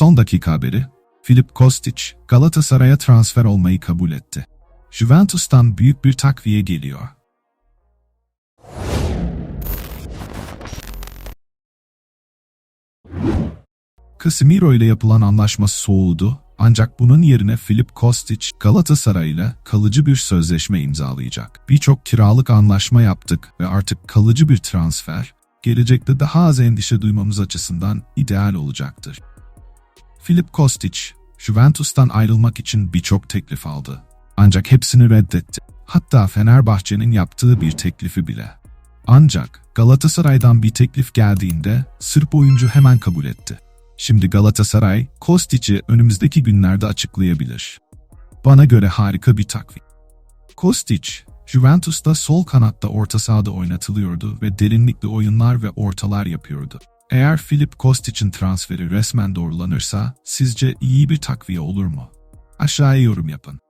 Son dakika haberi, Filip Kostic, Galatasaray'a transfer olmayı kabul etti. Juventus'tan büyük bir takviye geliyor. Casemiro ile yapılan anlaşma soğudu ancak bunun yerine Filip Kostic Galatasaray ile kalıcı bir sözleşme imzalayacak. Birçok kiralık anlaşma yaptık ve artık kalıcı bir transfer gelecekte daha az endişe duymamız açısından ideal olacaktır. Filip Kostic, Juventus'tan ayrılmak için birçok teklif aldı. Ancak hepsini reddetti. Hatta Fenerbahçe'nin yaptığı bir teklifi bile. Ancak Galatasaray'dan bir teklif geldiğinde Sırp oyuncu hemen kabul etti. Şimdi Galatasaray, Kostic'i önümüzdeki günlerde açıklayabilir. Bana göre harika bir takvim. Kostic, Juventus'ta sol kanatta orta sahada oynatılıyordu ve derinlikli oyunlar ve ortalar yapıyordu. Eğer Filip Kostic'in transferi resmen doğrulanırsa sizce iyi bir takviye olur mu? Aşağıya yorum yapın.